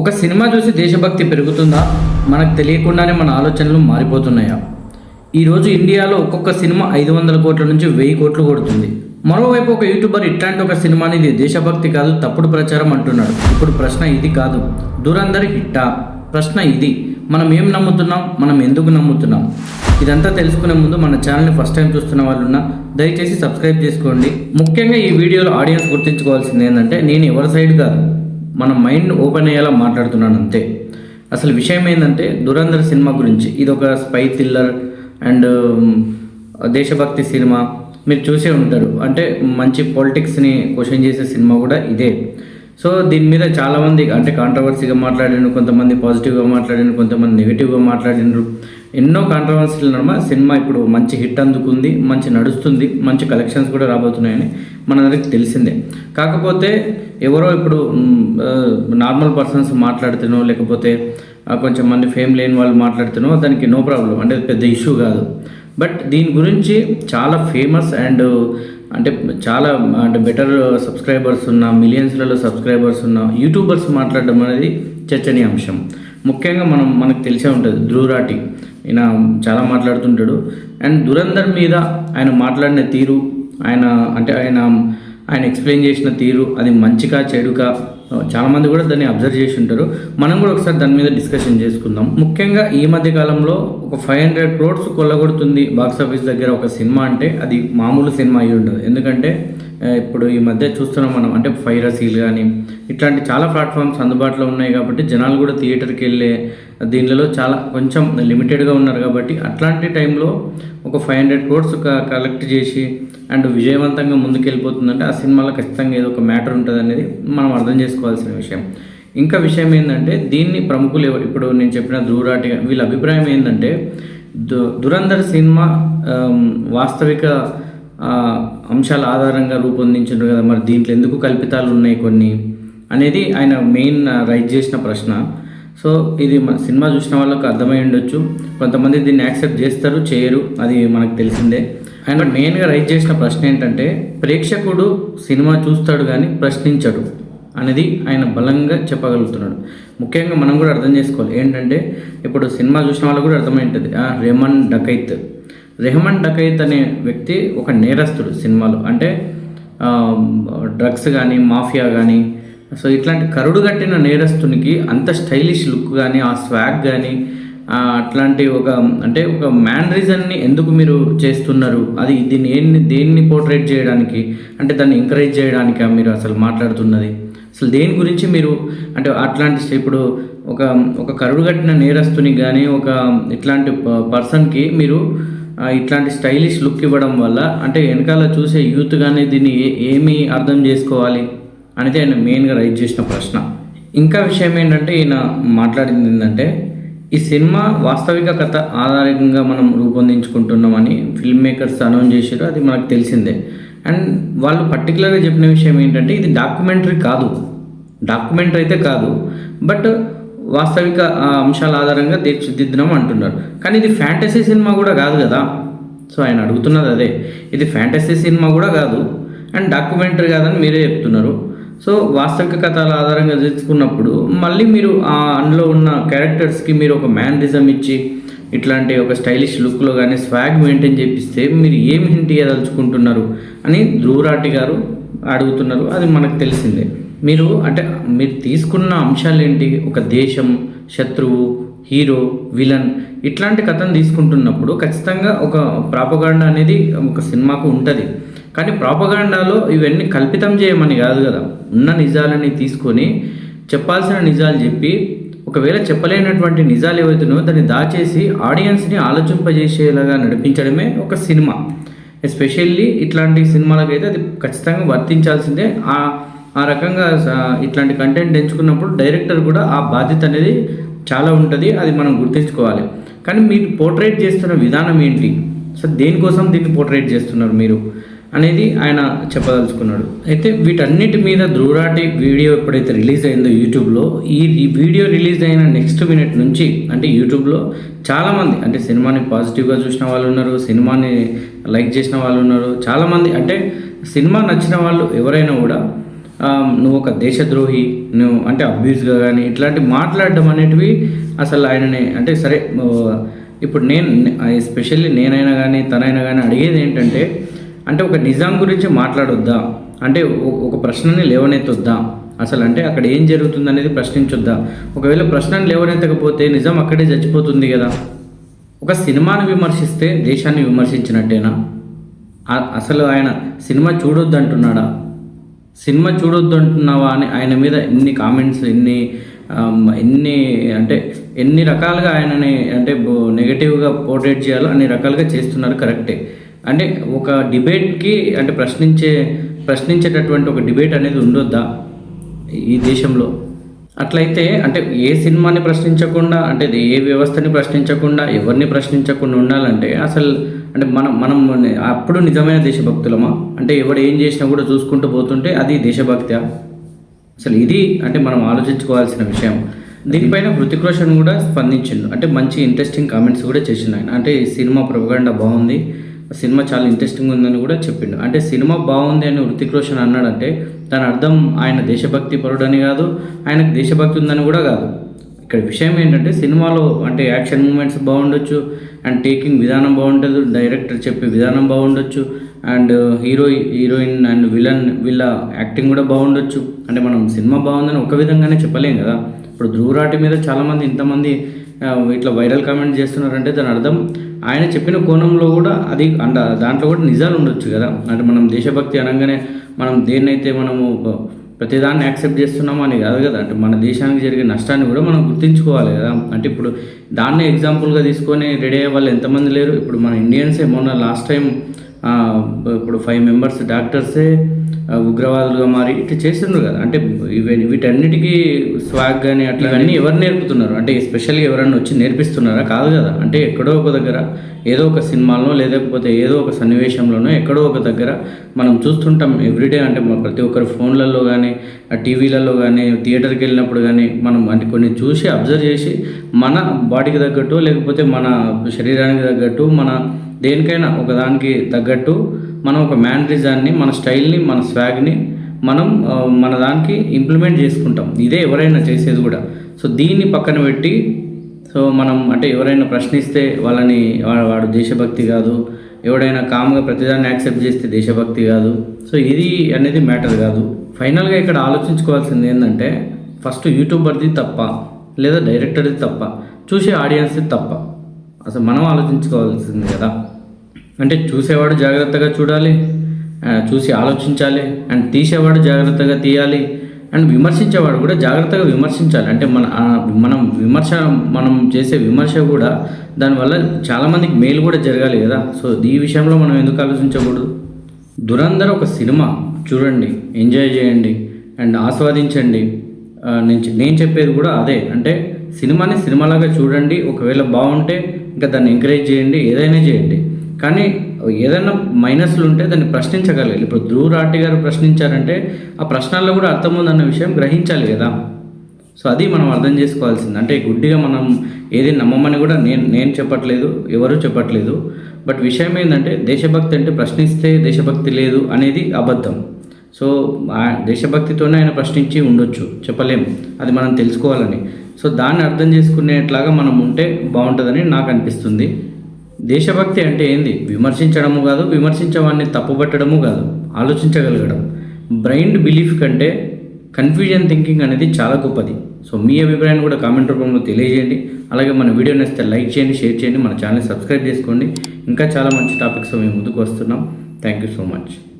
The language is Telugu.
ఒక సినిమా చూసి దేశభక్తి పెరుగుతుందా? మనకు తెలియకుండానే మన ఆలోచనలు మారిపోతున్నాయా? ఈరోజు ఇండియాలో ఒక్కొక్క సినిమా ఐదు వందల కోట్ల నుంచి వెయ్యి కోట్లు కొడుతుంది. మరోవైపు ఒక యూట్యూబర్ ఇట్లాంటి ఒక సినిమాని ఇది దేశభక్తి కాదు తప్పుడు ప్రచారం అంటున్నాడు. ఇప్పుడు ప్రశ్న ఇది కాదు. దూరందరి హిట్టా? ప్రశ్న ఇది. మనం ఏం నమ్ముతున్నాం? మనం ఎందుకు నమ్ముతున్నాం? ఇదంతా తెలుసుకునే ముందు మన ఛానల్ని ఫస్ట్ టైం చూస్తున్న వాళ్ళున్నా దయచేసి సబ్స్క్రైబ్ చేసుకోండి. ముఖ్యంగా ఈ వీడియోలో ఆడియన్స్ గుర్తుంచుకోవాల్సింది ఏంటంటే నేను ఎవరి సైడ్ కాదు. మన మైండ్ ఓపెన్ అయ్యేలా మాట్లాడుతున్నాను అంతే. అసలు విషయం ఏంటంటే దురంధర్ సినిమా గురించి. ఇది ఒక స్పై థ్రిల్లర్ అండ్ దేశభక్తి సినిమా. మీరు చూసే ఉంటారు. అంటే మంచి పాలిటిక్స్ని క్వశ్చన్ చేసే సినిమా కూడా ఇదే. సో దీని మీద చాలామంది అంటే కాంట్రవర్సీగా మాట్లాడినారు కొంతమంది పాజిటివ్గా మాట్లాడినారు కొంతమంది నెగిటివ్గా మాట్లాడినారు. ఎన్నో కాంట్రవర్సీల నడుమ సినిమా ఇప్పుడు మంచి హిట్ అందుకుంది మంచి నడుస్తుంది మంచి కలెక్షన్స్ కూడా రాబోతున్నాయని మనందరికి తెలిసిందే. కాకపోతే ఎవరో ఇప్పుడు నార్మల్ పర్సన్స్ మాట్లాడుతున్నో లేకపోతే కొంచెం మంది ఫేమ్ లేని వాళ్ళు మాట్లాడుతున్నో దానికి నో ప్రాబ్లం అంటే పెద్ద ఇష్యూ కాదు. బట్ దీని గురించి చాలా ఫేమస్ అండ్ అంటే చాలా అంటే బెటర్ సబ్స్క్రైబర్స్ ఉన్న మిలియన్స్లలో సబ్స్క్రైబర్స్ ఉన్న యూట్యూబర్స్ మాట్లాడడం అనేది చర్చనీయాంశం. ముఖ్యంగా మనం మనకు తెలిసే ఉంటుంది ధ్రువరాటి. ఈయన చాలా మాట్లాడుతుంటాడు. అండ్ దురంధర్ మీద ఆయన మాట్లాడిన తీరు ఆయన అంటే ఆయన ఆయన ఎక్స్ప్లెయిన్ చేసిన తీరు అది మంచిగా చెడుగా uh, చాలామంది కూడా దాన్ని అబ్జర్వ్ చేసి ఉంటారు. మనం కూడా ఒకసారి దాని మీద డిస్కషన్ చేసుకుందాం. ముఖ్యంగా ఈ మధ్య కాలంలో ఒక ఫైవ్ హండ్రెడ్ క్రోడ్స్ కొల్లగొడుతుంది బాక్స్ ఆఫీస్ దగ్గర ఒక సినిమా అంటే అది మామూలు సినిమా అయి ఉండదు. ఎందుకంటే ఇప్పుడు ఈ మధ్య చూస్తున్నాం మనం అంటే ఫైరసీలు కానీ ఇట్లాంటి చాలా ప్లాట్ఫామ్స్ అందుబాటులో ఉన్నాయి కాబట్టి జనాలు కూడా థియేటర్కి వెళ్ళే దీనిలో చాలా కొంచెం లిమిటెడ్గా ఉన్నారు కాబట్టి అట్లాంటి టైంలో ఒక ఫైవ్ హండ్రెడ్ క్రోడ్స్ కలెక్ట్ చేసి అండ్ విజయవంతంగా ముందుకెళ్ళిపోతుందంటే ఆ సినిమాలో ఖచ్చితంగా ఏదో ఒక మ్యాటర్ ఉంటుంది అనేది మనం అర్థం చేసుకోవాల్సిన విషయం. ఇంకా విషయం ఏంటంటే దీన్ని ప్రముఖులు ఎవరు ఇప్పుడు నేను చెప్పిన ధ్రువరాటి వీళ్ళ అభిప్రాయం ఏంటంటే దు దురంధర్ సినిమా వాస్తవిక అంశాల ఆధారంగా రూపొందించారు కదా మరి దీంట్లో ఎందుకు కల్పితాలు ఉన్నాయి కొన్ని అనేది ఆయన మెయిన్ రైట్ చేసిన ప్రశ్న. సో ఇది మన సినిమా చూసిన వాళ్ళకి అర్థమై ఉండొచ్చు. కొంతమంది దీన్ని యాక్సెప్ట్ చేస్తారు చేయరు అది మనకు తెలిసిందే. ఆయన మెయిన్గా రైట్ చేసిన ప్రశ్న ఏంటంటే ప్రేక్షకుడు సినిమా చూస్తాడు కానీ ప్రశ్నించడు అనేది ఆయన బలంగా చెప్పగలుగుతున్నాడు. ముఖ్యంగా మనం కూడా అర్థం చేసుకోవాలి. ఏంటంటే ఇప్పుడు సినిమా చూసిన వాళ్ళకు కూడా అర్థమై ఉంటుంది. ఆ, రెహమాన్ డకైత్. రెహమాన్ డకైత్ అనే వ్యక్తి ఒక నేరస్తుడు సినిమాలో. అంటే డ్రగ్స్ కానీ మాఫియా కానీ సో ఇట్లాంటి కరుడు కట్టిన నేరస్తునికి అంత స్టైలిష్ లుక్ కానీ ఆ స్వాగ్ కానీ అట్లాంటి ఒక అంటే ఒక మ్యానరిజన్ని ఎందుకు మీరు చేస్తున్నారు? అది దీన్ని ఏంటి దేన్ని పోర్ట్రేట్ చేయడానికి? అంటే దాన్ని ఎంకరేజ్ చేయడానికి మీరు అసలు మాట్లాడుతున్నది? అసలు దేని గురించి మీరు అంటే అట్లాంటి ఇప్పుడు ఒక ఒక కరుడు కట్టిన నేరస్తుని కానీ ఒక ఇట్లాంటి పర్సన్కి మీరు ఇట్లాంటి స్టైలిష్ లుక్ ఇవ్వడం వల్ల అంటే వెనకాల చూసే యూత్ కానీ దీన్ని ఏ ఏమి అర్థం చేసుకోవాలి అనేది ఆయన మెయిన్గా రైజ్ చేసిన ప్రశ్న. ఇంకా విషయం ఏంటంటే ఈయన మాట్లాడింది ఏంటంటే ఈ సినిమా వాస్తవిక కథ ఆధారంగా మనం రూపొందించుకుంటున్నామని ఫిల్మ్ మేకర్స్ అనౌన్స్ చేశారు అది మనకు తెలిసిందే. అండ్ వాళ్ళు పర్టికులర్గా చెప్పిన విషయం ఏంటంటే ఇది డాక్యుమెంటరీ కాదు. డాక్యుమెంటరీ అయితే కాదు. బట్ వాస్తవిక అంశాల ఆధారంగా తీర్చిదిద్దినాం అంటున్నారు. కానీ ఇది ఫ్యాంటసీ సినిమా కూడా కాదు కదా? సో ఆయన అడుగుతున్నది అదే. ఇది ఫ్యాంటసీ సినిమా కూడా కాదు. అండ్ డాక్యుమెంటరీ కాదని మీరే చెప్తున్నారు. సో వాస్తవిక కథల ఆధారంగా తీసుకున్నప్పుడు మళ్ళీ మీరు ఆ అందులో ఉన్న క్యారెక్టర్స్కి మీరు ఒక మ్యానరిజం ఇచ్చి ఇట్లాంటి ఒక స్టైలిష్ లుక్లో కానీ స్వాగ్ మెయింటైన్ చేపిస్తే మీరు ఏం హింటీయదలుచుకుంటున్నారు అని ధ్రువరాటి గారు అడుగుతున్నారు. అది మనకు తెలిసిందే. మీరు అంటే మీరు తీసుకున్న అంశాలు ఏంటి ఒక దేశం శత్రువు హీరో విలన్ ఇట్లాంటి కథను తీసుకుంటున్నప్పుడు ఖచ్చితంగా ఒక ప్రాపగాండా అనేది ఒక సినిమాకు ఉంటుంది. కానీ ప్రాపగాండాలో ఇవన్నీ కల్పితం చేయమని కాదు కదా. ఉన్న నిజాలని తీసుకొని చెప్పాల్సిన నిజాలు చెప్పి ఒకవేళ చెప్పలేనటువంటి నిజాలు ఏవైతున్నాయో దాన్ని దాచేసి ఆడియన్స్ని ఆలోచింపజేసేలాగా నడిపించడమే ఒక సినిమా. ఎస్పెషల్లీ ఇట్లాంటి సినిమాలకైతే అది ఖచ్చితంగా వర్తించాల్సిందే. ఆ ఆ రకంగా స- ఇట్లాంటి కంటెంట్ ఎంచుకున్నప్పుడు డైరెక్టర్ కూడా ఆ బాధ్యత అనేది చాలా ఉంటుంది అది మనం గుర్తుంచుకోవాలి. కానీ మీరు పోర్ట్రేట్ చేస్తున్న విధానం ఏంటి? సో దేనికోసం దీన్ని పోర్ట్రేట్ చేస్తున్నారు మీరు? అనేది ఆయన చెప్పదలుచుకున్నాడు. అయితే వీటన్నిటి మీద ధ్రువరాటి వీడియో ఎప్పుడైతే రిలీజ్ అయిందో యూట్యూబ్లో ఈ వీడియో రిలీజ్ అయిన నెక్స్ట్ మినిట్ నుంచి అంటే యూట్యూబ్లో చాలామంది అంటే సినిమాని పాజిటివ్గా చూసిన వాళ్ళు ఉన్నారు సినిమాని లైక్ చేసిన వాళ్ళు ఉన్నారు చాలామంది అంటే సినిమా నచ్చిన వాళ్ళు ఎవరైనా కూడా నువ్వు ఒక దేశద్రోహి నువ్వు అంటే అబ్యూజ్గా కానీ ఇట్లాంటి మాట్లాడడం అనేటివి అసలు ఆయనని అంటే సరే ఇప్పుడు నేను ఎస్పెషల్లీ నేనైనా కానీ తనైనా కానీ అడిగేది ఏంటంటే అంటే ఒక నిజాం గురించి మాట్లాడొద్దా? అంటే ఒక ప్రశ్నని లేవనెత్తొద్దా? అసలు అంటే అక్కడ ఏం జరుగుతుంది అనేది ప్రశ్నించొద్దా? ఒకవేళ ప్రశ్నను లేవనెత్తకపోతే నిజం అక్కడే చచ్చిపోతుంది కదా? ఒక సినిమాను విమర్శిస్తే దేశాన్ని విమర్శించినట్టేనా? అసలు ఆయన సినిమా చూడొద్దంటున్నాడా? సినిమా చూడొద్దు అంటున్నావా అని ఆయన మీద ఎన్ని కామెంట్స్ ఎన్ని ఎన్ని అంటే ఎన్ని రకాలుగా ఆయనని అంటే నెగటివ్గా పోర్ట్రేట్ చేయాలో అన్ని రకాలుగా చేస్తున్నారు కరెక్టే అంటే ఒక డిబేట్కి అంటే ప్రశ్నించే ప్రశ్నించేటటువంటి ఒక డిబేట్ అనేది ఉండొద్దా ఈ దేశంలో? అట్లయితే అంటే ఏ సినిమాని ప్రశ్నించకుండా అంటే ఏ వ్యవస్థని ప్రశ్నించకుండా ఎవరిని ప్రశ్నించకుండా ఉండాలంటే అసలు అంటే మనం మనం అప్పుడు నిజమైన దేశభక్తులమా? అంటే ఎవడు ఏం చేసినా కూడా చూసుకుంటూ పోతుంటే అది దేశభక్త్యా? అసలు ఇది అంటే మనం ఆలోచించుకోవాల్సిన విషయం. దీనిపైన హృతిక్ రోషన్ కూడా స్పందించిండు. అంటే మంచి ఇంట్రెస్టింగ్ కామెంట్స్ కూడా చేసిండు ఆయన. అంటే ఈ సినిమా ప్రొపగండా బాగుంది. సినిమా చాలా ఇంట్రెస్టింగ్ ఉందని కూడా చెప్పిండు. అంటే సినిమా బాగుంది అని హృతిక్ రోషన్ అన్నాడంటే దాని అర్థం ఆయన దేశభక్తి పరుడని కాదు ఆయనకు దేశభక్తి ఉందని కూడా కాదు. ఇక్కడ విషయం ఏంటంటే సినిమాలో అంటే యాక్షన్ మూమెంట్స్ బాగుండొచ్చు అండ్ టేకింగ్ విధానం బాగుంటుంది డైరెక్టర్ చెప్పే విధానం బాగుండొచ్చు and hero heroine and villain వీళ్ళ యాక్టింగ్ కూడా బాగుండొచ్చు. అంటే మనం సినిమా బాగుందని ఒక విధంగానే చెప్పలేం కదా. ఇప్పుడు ధ్రువరాటి మీద చాలామంది ఇంతమంది ఇట్లా వైరల్ కామెంట్ చేస్తున్నారంటే దాని అర్థం ఆయన చెప్పిన కోణంలో కూడా అది అంట దాంట్లో కూడా నిజాలు ఉండొచ్చు కదా. అంటే మనం దేశభక్తి అనగానే మనం దేన్నైతే మనము ప్రతిదాన్ని యాక్సెప్ట్ చేస్తున్నామో అని కాదు కదా. అంటే మన దేశానికి జరిగే నష్టాన్ని కూడా మనం గుర్తించుకోవాలి కదా. అంటే ఇప్పుడు దాన్నే ఎగ్జాంపుల్గా తీసుకొని రెడీ అయ్యే వాళ్ళు ఎంతమంది లేరు. ఇప్పుడు మన ఇండియన్సే మొన్న లాస్ట్ టైం ఇప్పుడు ఫైవ్ మెంబర్స్ డాక్టర్సే ఉగ్రవాదులుగా మారి ఇట్లా చేస్తున్నారు కదా. అంటే ఇవి వీటన్నిటికీ స్వాగ్ కానీ అట్లా అన్నీ ఎవరు నేర్పుతున్నారు? అంటే ఎస్పెషల్గా ఎవరన్నా వచ్చి నేర్పిస్తున్నారా? కాదు కదా. అంటే ఎక్కడో ఒక దగ్గర ఏదో ఒక సినిమాలో లేకపోతే ఏదో ఒక సన్నివేశంలోనో ఎక్కడో ఒక దగ్గర మనం చూస్తుంటాం ఎవ్రీడే అంటే మన ప్రతి ఒక్కరి ఫోన్లలో కానీ టీవీలలో కానీ థియేటర్కి వెళ్ళినప్పుడు కానీ మనం అంటే కొన్ని చూసి అబ్జర్వ్ చేసి మన బాడీకి తగ్గట్టు లేకపోతే మన శరీరానికి తగ్గట్టు మన దేనికైనా ఒకదానికి తగ్గట్టు మనం ఒక మ్యానరిజాన్ని మన స్టైల్ని మన స్వాగ్ని మనం మన దానికి ఇంప్లిమెంట్ చేసుకుంటాం. ఇదే ఎవరైనా చేసేది కూడా. సో దీన్ని పక్కన పెట్టి సో మనం అంటే ఎవరైనా ప్రశ్నిస్తే వాళ్ళని వాడు దేశభక్తి కాదు. ఎవడైనా కామ్గా ప్రతిదాన్ని యాక్సెప్ట్ చేస్తే దేశభక్తి కాదు. సో ఇది అనేది మ్యాటర్ కాదు. ఫైనల్గా ఇక్కడ ఆలోచించుకోవాల్సింది ఏంటంటే ఫస్ట్ యూట్యూబర్ది తప్ప లేదా డైరెక్టర్ది తప్ప చూసే ఆడియన్స్ది తప్ప. అసలు మనం ఆలోచించుకోవాల్సింది కదా. అంటే చూసేవాడు జాగ్రత్తగా చూడాలి చూసి ఆలోచించాలి అండ్ తీసేవాడు జాగ్రత్తగా తీయాలి అండ్ విమర్శించేవాడు కూడా జాగ్రత్తగా విమర్శించాలి. అంటే మన మనం విమర్శ మనం చేసే విమర్శ కూడా దానివల్ల చాలామందికి మేలు కూడా జరగాలి కదా. సో ఈ విషయంలో మనం ఎందుకు ఆలోచించకూడదు? దురంధర్ ఒక సినిమా చూడండి ఎంజాయ్ చేయండి అండ్ ఆస్వాదించండి. నేను నేను చెప్పేది కూడా అదే. అంటే సినిమాని సినిమాలాగా చూడండి ఒకవేళ బాగుంటే ఇంకా దాన్ని ఎంకరేజ్ చేయండి ఏదైనా చేయండి. కానీ ఏదైనా మైనస్లు ఉంటే దాన్ని ప్రశ్నించగలగాలి. ఇప్పుడు ధ్రువ రాటి గారు ప్రశ్నించారంటే ఆ ప్రశ్నల్లో కూడా అర్థం ఉందన్న విషయం గ్రహించాలి కదా. సో అది మనం అర్థం చేసుకోవాల్సింది. అంటే గుడ్డిగా మనం ఏది నమ్మమని కూడా నేను నేను చెప్పట్లేదు ఎవరు చెప్పట్లేదు. బట్ విషయం ఏంటంటే దేశభక్తి అంటే ప్రశ్నిస్తే దేశభక్తి లేదు అనేది అబద్ధం. సో దేశభక్తితోనే ఆయన ప్రశ్నించి ఉండొచ్చు చెప్పలేం. అది మనం తెలుసుకోవాలని. సో దాన్ని అర్థం చేసుకునేట్లాగా మనం ఉంటే బాగుంటుందని నాకు అనిపిస్తుంది. దేశభక్తి అంటే ఏంది? విమర్శించడము కాదు విమర్శించవాన్ని తప్పుపట్టడము కాదు ఆలోచించగలగడం. బ్రైండ్ బిలీఫ్ కంటే కన్ఫ్యూజన్ థింకింగ్ అనేది చాలా గొప్పది. సో మీ అభిప్రాయాన్ని కూడా కామెంట్ రూపంలో తెలియజేయండి. అలాగే మన వీడియో నచ్చితే లైక్ చేయండి షేర్ చేయండి మన ఛానల్ సబ్స్క్రైబ్ చేసుకోండి ఇంకా చాలా మంచి టాపిక్స్ మేము ముందుకు వస్తున్నాం. Thank you so much.